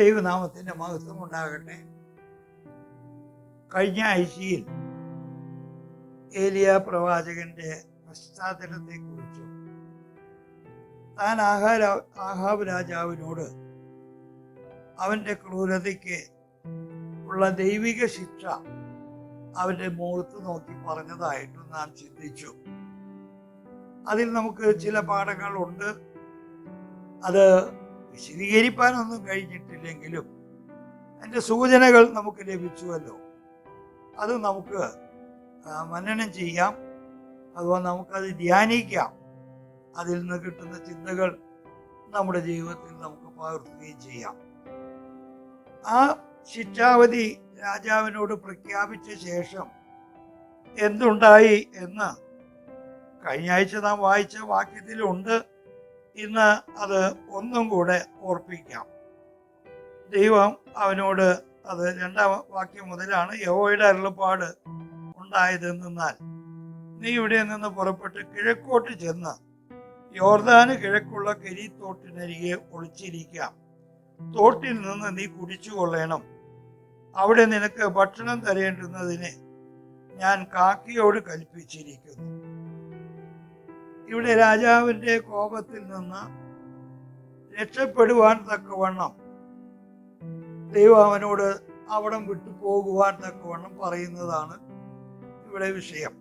ദൈവനാമത്തിന്റെ മഹത്വം ഉണ്ടാകട്ടെ. കഴിഞ്ഞ ആഴ്ചയിൽ ഏലിയ പ്രവാചകന്റെ പശ്ചാത്തലത്തെക്കുറിച്ചും താൻ ആഹാര ആഹാബ് രാജാവിനോട് അവന്റെ ക്രൂരതയ്ക്ക് ഉള്ള ദൈവിക ശിക്ഷ അവന്റെ മുഖത്ത് നോക്കി പറഞ്ഞതായിട്ടും നാം ചിന്തിച്ചു. അതിൽ നമുക്ക് ചില പാഠങ്ങളുണ്ട്. അത് വിശദീകരിക്കാനൊന്നും കഴിഞ്ഞിട്ടില്ലെങ്കിലും അതിന്റെ സൂചനകൾ നമുക്ക് ലഭിച്ചുവല്ലോ. അത് നമുക്ക് മനനം ചെയ്യാം. അതുപോലെ നമുക്കത് ധ്യാനിക്കാം. അതിൽ നിന്ന് കിട്ടുന്ന ചിന്തകൾ നമ്മുടെ ജീവിതത്തിൽ നമുക്ക് പകർത്തുകയും ചെയ്യാം. ആ ശിക്ഷാവധി രാജാവിനോട് പ്രഖ്യാപിച്ച ശേഷം എന്തുണ്ടായി എന്ന് കഴിഞ്ഞ ആഴ്ച നാം വായിച്ച വാക്യത്തിലുണ്ട്. ഇന്ന് അത് ഒന്നും കൂടെ ഓർപ്പിക്കാം. ദൈവം അവനോട് അത് രണ്ടാം വാക്യം മുതലാണ് യഹോയുടെ അരുളപ്പാട് ഉണ്ടായതെന്നാൽ നീ ഇവിടെ നിന്ന് പുറപ്പെട്ട് കിഴക്കോട്ട് ചെന്ന് യോർദാന് കിഴക്കുള്ള കരീത്തോട്ടിനരികെ ഒളിച്ചിരിക്കാം. തോട്ടിൽ നിന്ന് നീ കുടിച്ചു കൊള്ളണം അവിടെ നിനക്ക് ഭക്ഷണം തരേണ്ടുന്നതിന് ഞാൻ കാക്കിയോട് കൽപ്പിച്ചിരിക്കുന്നു. ഇവിടെ രാജാവിന്റെ കോപത്തിൽ നിന്ന് രക്ഷപ്പെടുവാൻ തക്കവണ്ണം ദൈവം അവനോട് അവിടം വിട്ടു പോകുവാൻ തക്കവണ്ണം പറയുന്നതാണ് ഇവിടെ വിഷയം.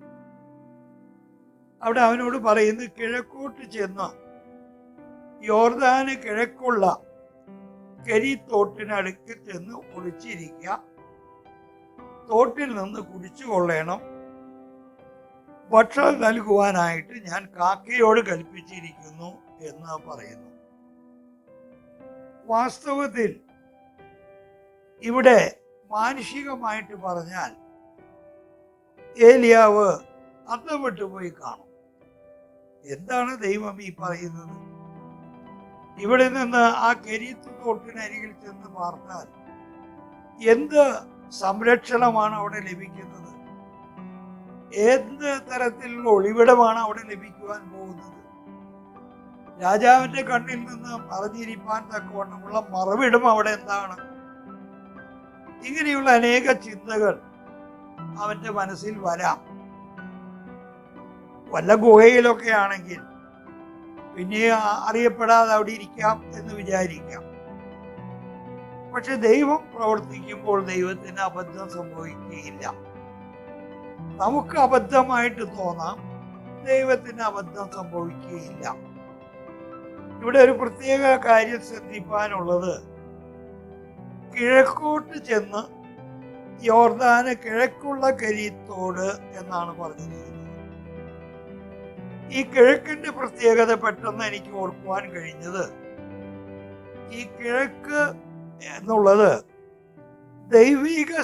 അവിടെ അവനോട് പറയുന്നത് കിഴക്കോട്ട് ചെന്ന് യോർദാന് കിഴക്കുള്ള കരിത്തോട്ടിനടുക്കിൽ ചെന്ന് ഒളിച്ചിരിക്കുക തോട്ടിൽ നിന്ന് കുടിച്ചു കൊള്ളണം ഭക്ഷണം നൽകുവാനായിട്ട് ഞാൻ കാക്കയോട് കൽപ്പിച്ചിരിക്കുന്നു എന്ന് പറയുന്നു. വാസ്തവത്തിൽ ഇവിടെ മാനുഷികമായിട്ട് പറഞ്ഞാൽ ഏലിയാവ് അന്തപ്പെട്ടു പോയി കാണും. എന്താണ് ദൈവം ഈ പറയുന്നത്? ഇവിടെ നിന്ന് ആ കരീത്ത് തോട്ടിനരികിൽ ചെന്ന് പാർത്താൽ എന്ത് സംരക്ഷണമാണ് അവിടെ ലഭിക്കുന്നത്? എന്ത് തരത്തിലുള്ള ഒളിവിടമാണ് അവിടെ ലഭിക്കുവാൻ പോകുന്നത്? രാജാവിന്റെ കണ്ണിൽ നിന്ന് മറഞ്ഞിരിപ്പാൻ തക്കവണ്ണമുള്ള മറവിടം അവിടെ എന്താണ്? ഇങ്ങനെയുള്ള അനേക ചിന്തകൾ അവന്റെ മനസ്സിൽ വരാം. വല്ല ഗുഹയിലൊക്കെ ആണെങ്കിൽ പിന്നെ അറിയപ്പെടാതെ അവിടെ ഇരിക്കാം എന്ന് വിചാരിക്കാം. പക്ഷെ ദൈവം പ്രവർത്തിക്കുമ്പോൾ ദൈവത്തിന് അബദ്ധം സംഭവിക്കുകയില്ല. നമുക്ക് അബദ്ധമായിട്ട് തോന്നാം. ദൈവത്തിന് അബദ്ധം സംഭവിക്കുകയില്ല. ഇവിടെ ഒരു പ്രത്യേക കാര്യം ശ്രദ്ധിക്കാനുള്ളത് കിഴക്കോട്ട് ചെന്ന് യോർദാന് കിഴക്കുള്ള കരിത്തോട് എന്നാണ് പറഞ്ഞിരിക്കുന്നത്. ഈ കിഴക്കിന്റെ പ്രത്യേകത പെട്ടെന്ന് എനിക്ക് ഓർക്കുവാൻ കഴിഞ്ഞത്. ഈ കിഴക്ക് എന്നുള്ളത് ദൈവിക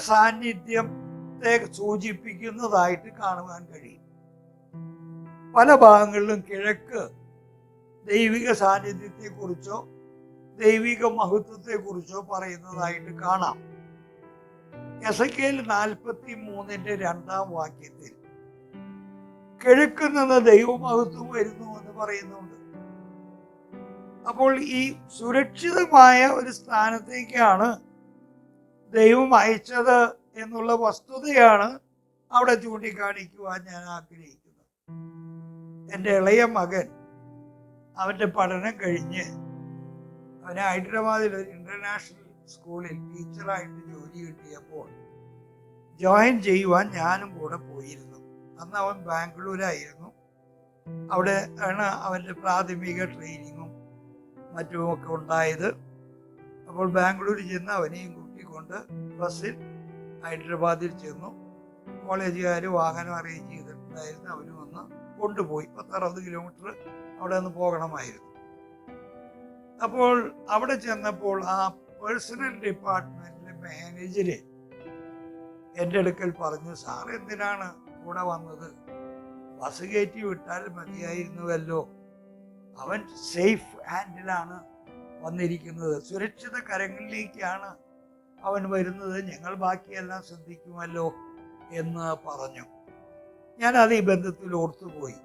സാന്നിധ്യത്തെ സൂചിപ്പിക്കുന്നതായിട്ട് കാണുവാൻ കഴിയും. പല ഭാഗങ്ങളിലും കിഴക്ക് ദൈവിക സാന്നിധ്യത്തെക്കുറിച്ചോ ദൈവിക മഹത്വത്തെക്കുറിച്ചോ പറയുന്നതായിട്ട് കാണാം. എസ് കെ നാൽപ്പത്തി മൂന്നിന്റെ രണ്ടാം വാക്യത്തിൽ കിഴക്ക് നിന്ന് ദൈവമഹത്വം വരുന്നു എന്ന് പറയുന്നുണ്ട്. അപ്പോൾ ഈ സുരക്ഷിതമായ ഒരു സ്ഥാനത്തേക്കാണ് ദൈവം അയച്ചത് എന്നുള്ള വസ്തുതയാണ് അവിടെ ചൂണ്ടിക്കാണിക്കുവാൻ ഞാൻ ആഗ്രഹിക്കുന്നത്. എന്റെ ഇളയ മകൻ അവന്റെ പഠനം കഴിഞ്ഞ് അവന് ഹൈദരാബാദിൽ ഒരു ഇന്റർനാഷണൽ സ്കൂളിൽ ടീച്ചറായിട്ട് ജോലി കിട്ടിയപ്പോൾ ജോയിൻ ചെയ്യുവാൻ ഞാനും കൂടെ പോയിരുന്നു. അന്ന് അവൻ ബാംഗ്ലൂരായിരുന്നു. അവിടെ ആണ് അവന്റെ പ്രാഥമിക ട്രെയിനിങ്ങും മറ്റുമൊക്കെ ഉണ്ടായത്. അപ്പോൾ ബാംഗ്ലൂർ ചെന്ന് അവനെയും കൂട്ടിക്കൊണ്ട് ബസ്സിൽ ഹൈദരാബാദിൽ ചെന്നു. കോളേജുകാർ വാഹനം അറേഞ്ച് ചെയ്തിട്ടുണ്ടായിരുന്നു. അവർ വന്ന് കൊണ്ടുപോയി. പത്തറുപത് കിലോമീറ്റർ അവിടെ നിന്ന് പോകണമായിരുന്നു. അപ്പോൾ അവിടെ ചെന്നപ്പോൾ ആ പേഴ്സണൽ ഡിപ്പാർട്ട്മെന്റിലെ മാനേജര് എന്റെ അടുക്കൽ പറഞ്ഞു സാർ എന്തിനാണ് കൂടെ വന്നത്? ബസ് കയറ്റി വിട്ടാൽ മതിയായിരുന്നുവല്ലോ. അവൻ സേഫ് ഹാൻഡിലാണ് വന്നിരിക്കുന്നത്. സുരക്ഷിത കരങ്ങളിലേക്കാണ് അവൻ വരുന്നത് ഞങ്ങൾ ബാക്കിയെല്ലാം ശ്രദ്ധിക്കുമല്ലോ എന്ന് പറഞ്ഞു. ഞാൻ അത് ഈ ബന്ധത്തിൽ ഓർത്തുപോയി.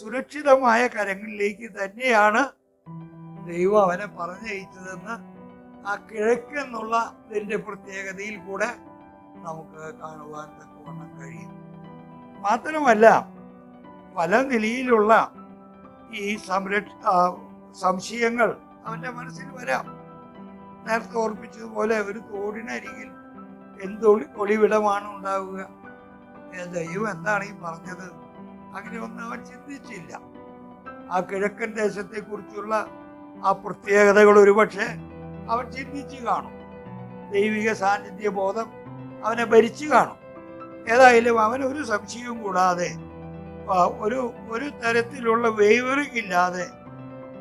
സുരക്ഷിതമായ കരങ്ങളിലേക്ക് തന്നെയാണ് ദൈവം അവനെ പറഞ്ഞയച്ചതെന്ന് ആ കിഴക്ക് കിഴക്കെന്നുള്ള ഇതിന്റെ പ്രത്യേകതയിൽ കൂടെ നമുക്ക് കാണുവാൻ തക്കവണ്ണം കഴിയും. മാത്രമല്ല പല നിലയിലുള്ള ഈ സംരക്ഷ സംശയങ്ങൾ അവന്റെ മനസ്സിൽ വരാം. നേരത്തെ ഓർപ്പിച്ചതുപോലെ ഒരു തോടിനരികിൽ എന്ത് ഒളി ഒളിവിടമാണ് ഉണ്ടാവുക? ദൈവം എന്താണ് ഈ പറഞ്ഞത്? അങ്ങനെ ഒന്നും അവൻ ചിന്തിച്ചില്ല. ആ കിഴക്കൻ ദേശത്തെ കുറിച്ചുള്ള ആ പ്രത്യേകതകൾ ഒരുപക്ഷെ അവൻ ചിന്തിച്ചു കാണും. ദൈവിക സാന്നിധ്യ ബോധം അവനെ ഭരിച്ചു കാണും. ഏതായാലും അവൻ ഒരു സംശയവും കൂടാതെ ഒരു ഒരു തരത്തിലുള്ള വേവറിങ് ഇല്ലാതെ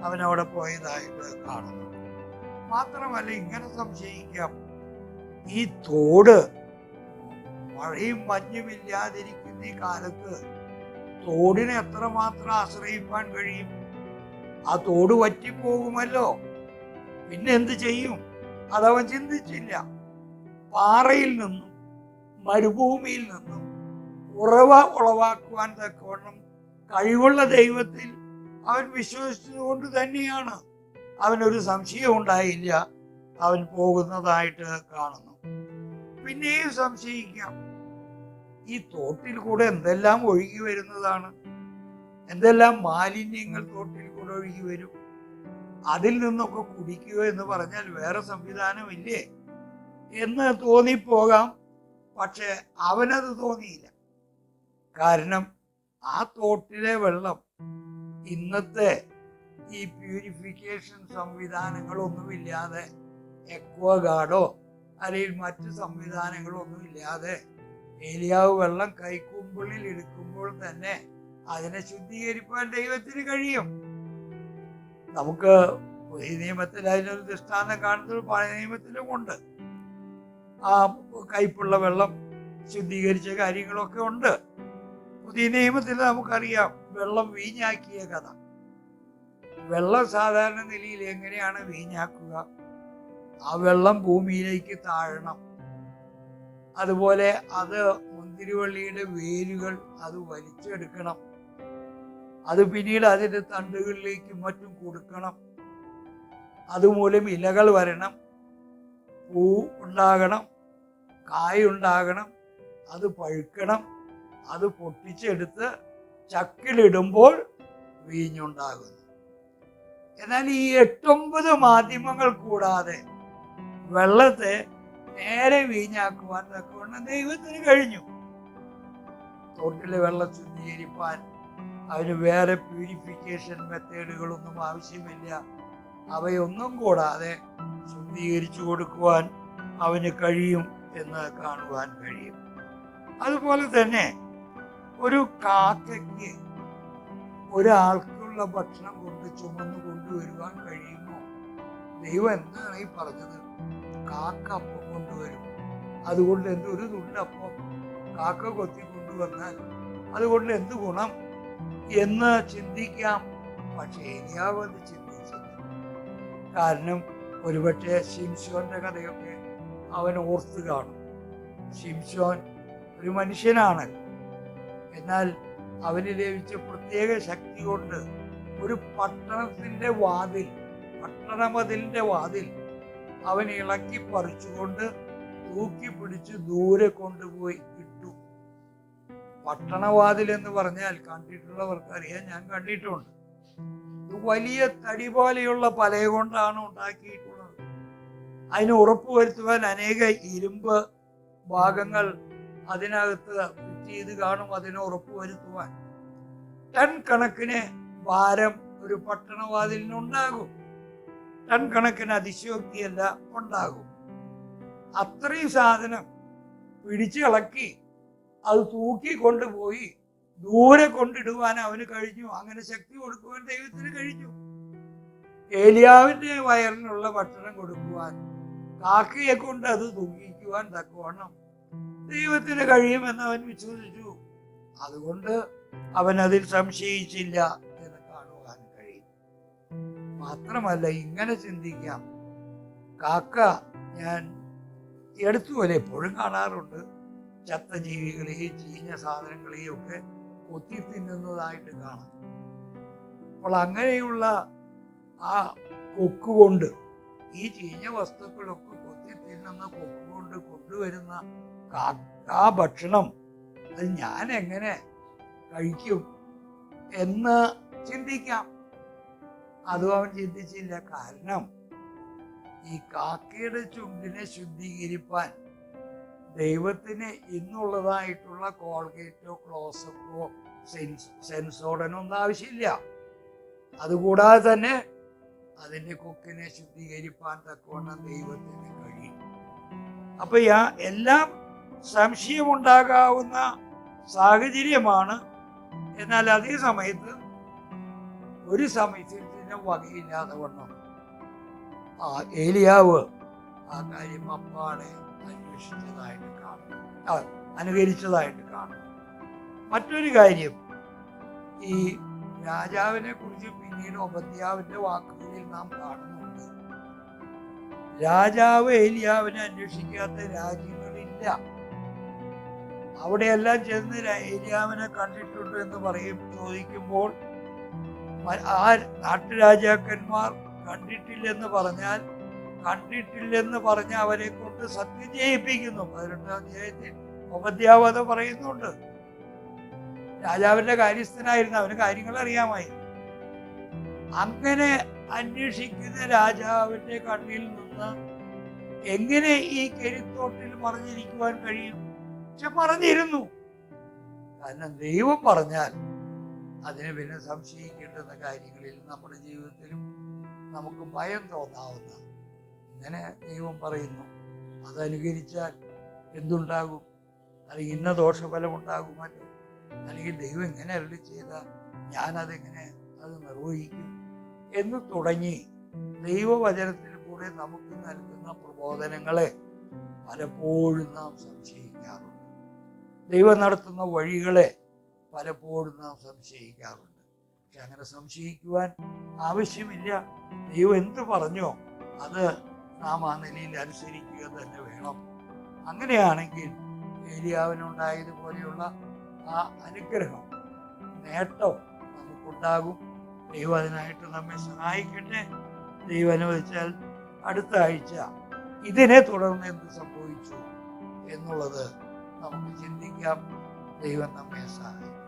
അവനവിടെ പോയതായിട്ട് കാണുന്നു. മാത്രമല്ല ഇങ്ങനെ സംശയിക്കാം. ഈ തോട് മഴയും മഞ്ഞും ഇല്ലാതിരിക്കുന്ന ഈ കാലത്ത് തോടിനെ എത്രമാത്രം ആശ്രയിപ്പാൻ കഴിയും? ആ തോട് വറ്റിപ്പോകുമല്ലോ. പിന്നെ എന്ത് ചെയ്യും? അതവൻ ചിന്തിച്ചില്ല. പാറയിൽ നിന്നും മരുഭൂമിയിൽ നിന്നും ഉറവ ഉളവാക്കുവാൻ തക്കവണ്ണം കഴിവുള്ള ദൈവത്തിൽ അവൻ വിശ്വസിച്ചുകൊണ്ട് തന്നെയാണ്. അവനൊരു സംശയം ഉണ്ടായില്ല. അവൻ പോകുന്നതായിട്ട് കാണുന്നു. പിന്നെയും സംശയിക്കാം. ഈ തോട്ടിൽ കൂടെ എന്തെല്ലാം ഒഴുകി വരുന്നതാണ്? എന്തെല്ലാം മാലിന്യങ്ങൾ തോട്ടിൽ കൂടെ ഒഴുകി വരും? അതിൽ നിന്നൊക്കെ കുടിക്കുക എന്ന് പറഞ്ഞാൽ വേറെ സംവിധാനമില്ലേ? എന്ന് തോന്നിപ്പോകാം. പക്ഷെ അവനത് തോന്നിയില്ല. കാരണം ആ തോട്ടിലെ വെള്ളം ഇന്നത്തെ ഈ പ്യൂരിഫിക്കേഷൻ സംവിധാനങ്ങളൊന്നുമില്ലാതെ എക്വ ഗാർഡോ അല്ലെങ്കിൽ മറ്റു സംവിധാനങ്ങളൊന്നുമില്ലാതെ ഏലിയാവ് വെള്ളം കൈക്കുമ്പിളിൽ എടുക്കുമ്പോൾ തന്നെ അതിനെ ശുദ്ധീകരിക്കാൻ ദൈവത്തിന് കഴിയും. നമുക്ക് പുതിയ നിയമത്തിൽ അതിനൊരു ദൃഷ്ടാന്തം കാണുന്നത് പഴയ നിയമത്തിലും ഉണ്ട്. ആ കയ്പുള്ള വെള്ളം ശുദ്ധീകരിച്ച കാര്യങ്ങളൊക്കെ ഉണ്ട്. പുതിയ നിയമത്തിൽ നമുക്കറിയാം വെള്ളം വീഞ്ഞാക്കിയ കഥ. വെള്ളം സാധാരണ നിലയിൽ എങ്ങനെയാണ് വീഞ്ഞാക്കുക? ആ വെള്ളം ഭൂമിയിലേക്ക് താഴണം. അതുപോലെ അത് മുന്തിരിവള്ളിയുടെ വേരുകൾ അത് വലിച്ചെടുക്കണം. അത് പിന്നീട് അതിന്റെ തണ്ടുകളിലേക്ക് മറ്റും കൊടുക്കണം. അതുമൂലം ഇലകൾ വരണം പൂ ഉണ്ടാകണം കായുണ്ടാകണം അത് പഴുക്കണം അത് പൊട്ടിച്ചെടുത്ത് ചക്കിലിടുമ്പോൾ വീഞ്ഞുണ്ടാകുന്നു. എന്നാൽ ഈ എട്ടൊമ്പത് മാധ്യമങ്ങൾ കൂടാതെ വെള്ളത്തെ നേരെ വീഞ്ഞാക്കുവാൻ തക്കവണ്ണം ദൈവത്തിന് കഴിഞ്ഞു. തോട്ടിലെ വെള്ളത്തിൽ നീരിപ്പാൻ അതിന് വേറെ പ്യൂരിഫിക്കേഷൻ മെത്തേഡുകളൊന്നും ആവശ്യമില്ല. അവയൊന്നും കൂടാതെ ശുദ്ധീകരിച്ചു കൊടുക്കുവാൻ അവന് കഴിയും എന്ന് കാണുവാൻ കഴിയും. അതുപോലെ തന്നെ ഒരു കാക്കയ്ക്ക് ഒരാൾക്കുള്ള ഭക്ഷണം കൊണ്ട് ചുമന്ന് കൊണ്ടുവരുവാൻ കഴിയുമോ? ദൈവം എന്താണ് ഈ പറഞ്ഞത്? കാക്ക അപ്പം കൊണ്ടുവരും. അതുകൊണ്ട് എന്ത് ഒരു തുണ്ടപ്പം കാക്ക കൊത്തി കൊണ്ടുവന്നാൽ അതുകൊണ്ട് എന്ത് ഗുണം? എന്ന് ചിന്തിക്കാം. പക്ഷേ ഏലിയാവ് അത് ചിന്തിച്ചില്ല. കാരണം ഒരുപക്ഷെ ശിംശോന്റെ കഥയൊക്കെ അവൻ ഓർത്ത് കാണും. ശിംശോൻ ഒരു മനുഷ്യനാണ്. എന്നാൽ അവന് ലഭിച്ച പ്രത്യേക ശക്തി കൊണ്ട് ഒരു പട്ടണത്തിന്റെ വാതിൽ പട്ടണമതിലിന്റെ വാതിൽ അവൻ ഇളക്കി പറിച്ചുകൊണ്ട് തൂക്കി പിടിച്ച് ദൂരെ കൊണ്ടുപോയി ഇട്ടു. പട്ടണവാതിൽ എന്ന് പറഞ്ഞാൽ കണ്ടിട്ടുള്ളവർക്ക് അറിയാം ഞാൻ കണ്ടിട്ടുണ്ട്. വലിയ തടി പോലെയുള്ള പലയ കൊണ്ടാണ് ഉണ്ടാക്കിയിട്ടുള്ളത്. അതിന് ഉറപ്പുവരുത്തുവാൻ അനേക ഇരുമ്പ് ഭാഗങ്ങൾ അതിനകത്ത് ഫിറ്റ് ചെയ്ത് കാണും അതിനെ ഉറപ്പുവരുത്തുവാൻ ടൺ കണക്കിന് ഭാരം ഒരു പട്ടണവാതിലിനുണ്ടാകും. ടൺ കണക്കിന് അതിശയോക്തിയല്ല ഉണ്ടാകും. അത്രയും സാധനം പിടിച്ചിളക്കി അത് തൂക്കി കൊണ്ടുപോയി ദൂരെ കൊണ്ടിടുവാൻ അവന് കഴിഞ്ഞു. അങ്ങനെ ശക്തി കൊടുക്കുവാൻ ദൈവത്തിന് കഴിഞ്ഞു. ഏലിയാവിന്റെ വയറിനുള്ള ഭക്ഷണം കൊടുക്കുവാൻ കാക്കയെ കൊണ്ട് അത് തൂക്കിക്കുവാൻ തക്കവണ്ണം ദൈവത്തിന് കഴിയുമെന്ന് അവൻ വിശ്വസിച്ചു. അതുകൊണ്ട് അവൻ അതിൽ സംശയിച്ചില്ല. മാത്രമല്ല ഇങ്ങനെ ചിന്തിക്കാം. കാക്ക ഞാൻ എടുത്തുപോലെ എപ്പോഴും കാണാറുണ്ട്. ചത്ത ജീവികളെയും ചീഞ്ഞ സാധനങ്ങളെയും ഒക്കെ കൊത്തി തിന്നുന്നതായിട്ട് കാണാം. അപ്പോൾ അങ്ങനെയുള്ള ആ കൊക്ക് കൊണ്ട് ഈ ചീഞ്ഞ വസ്തുക്കളൊക്കെ കൊത്തി തിന്നുന്ന കൊക്ക് കൊണ്ട് കൊണ്ടുവരുന്ന കാ- ആ ഭക്ഷണം അത് ഞാൻ എങ്ങനെ കഴിക്കും എന്ന് ചിന്തിക്കാം. അതും അവൻ ചിന്തിച്ചില്ല. കാരണം ഈ കാക്കയുടെ ചുണ്ടിനെ ശുദ്ധീകരിപ്പാൻ ദൈവത്തിന് ഇന്നുള്ളതായിട്ടുള്ള കോൾഗേറ്റോ ക്ലോസപ്പോ സെൻസ് സെൻസോഡനോ ഒന്നും ആവശ്യമില്ല. അതുകൂടാതെ തന്നെ അതിന്റെ കൊക്കിനെ ശുദ്ധീകരിപ്പാൻ തക്കവണ്ണം ദൈവത്തിന് കഴിയും. അപ്പൊ യാ- എല്ലാം സംശയമുണ്ടാകാവുന്ന സാഹചര്യമാണ്. എന്നാൽ അതേ സമയത്ത് ഒരു സമയത്തിന് വകയില്ലാതെ വണ്ണം ആ ഏലിയാവ് ആ കാര്യം അപ്പാടെ അന്വേഷിച്ചതായിട്ട് കാണും അനുകരിച്ചതായിട്ട് കാണും മറ്റൊരു കാര്യം ഈ രാജാവിനെ കുറിച്ച് പിന്നീട് ഉപദ്യാവിന്റെ വാക്കുകളിൽ നാം കാണുന്നുണ്ട്. രാജാവ് ഏലിയാവിനെ അന്വേഷിക്കാത്ത രാജ്യങ്ങളില്ല. അവിടെയെല്ലാം ചെന്ന് ഏലിയാവിനെ കണ്ടിട്ടുണ്ട് എന്ന് പറയും ചോദിക്കുമ്പോൾ ആ നാട്ടുരാജാക്കന്മാർ കണ്ടിട്ടില്ലെന്ന് പറഞ്ഞാൽ കണ്ടിട്ടില്ലെന്ന് പറഞ്ഞ് അവരെ കൊണ്ട് സത്യം ചെയ്യിപ്പിക്കുന്നു. പതിനെട്ടാം അധ്യായത്തിൽ ഉപദ്യാവത പറയുന്നുണ്ട്. രാജാവിന്റെ കാര്യസ്ഥനായിരുന്നു. അവന് കാര്യങ്ങൾ അറിയാമായിരുന്നു അങ്ങനെ അന്വേഷിക്കുന്ന രാജാവിന്റെ കണ്ണിൽ നിന്ന് എങ്ങനെ ഈ കരുത്തോട്ടിൽ മറിഞ്ഞിരിക്കുവാൻ കഴിയും? പക്ഷെ മറിഞ്ഞിരുന്നു. കാരണം ദൈവം പറഞ്ഞാൽ അതിന് പിന്നെ സംശയിക്കേണ്ടുന്ന കാര്യങ്ങളിൽ നമ്മുടെ ജീവിതത്തിലും നമുക്ക് ഭയം തോന്നാവുന്ന ഇങ്ങനെ ദൈവം പറയുന്നു. അതനുകരിച്ചാൽ എന്തുണ്ടാകും? അല്ലെങ്കിൽ ഇന്ന ദോഷഫലം ഉണ്ടാകുമല്ലോ അല്ലെങ്കിൽ ദൈവം ഇങ്ങനെ അരുളി ചെയ്താൽ ഞാനതെങ്ങനെ അത് നിർവഹിക്കും? എന്ന് തുടങ്ങി ദൈവവചനത്തിൽ കൂടെ നമുക്ക് നൽകുന്ന പ്രബോധനങ്ങളെ പലപ്പോഴും നാം സംശയിക്കാറുണ്ട്. ദൈവം നടത്തുന്ന വഴികളെ പലപ്പോഴും നാം സംശയിക്കാറുണ്ട്. പക്ഷെ അങ്ങനെ സംശയിക്കുവാൻ ആവശ്യമില്ല. ദൈവം എന്ത് പറഞ്ഞോ അത് നാം ആ നിലയിൽ അനുസരിക്കുക തന്നെ വേണം. അങ്ങനെയാണെങ്കിൽ ഏലിയാവിനുണ്ടായതുപോലെയുള്ള ആ അനുഗ്രഹം നേട്ടം നമുക്കുണ്ടാകും. ദൈവം അതിനായിട്ട് നമ്മെ സഹായിക്കട്ടെ. ദൈവം അനുവദിച്ചാൽ അടുത്ത ആഴ്ച ഇതിനെ തുടർന്ന് എന്ത് സംഭവിച്ചു എന്നുള്ളത് നമുക്ക് ചിന്തിക്കാം. ദൈവം നമ്മെ സഹായിക്കും.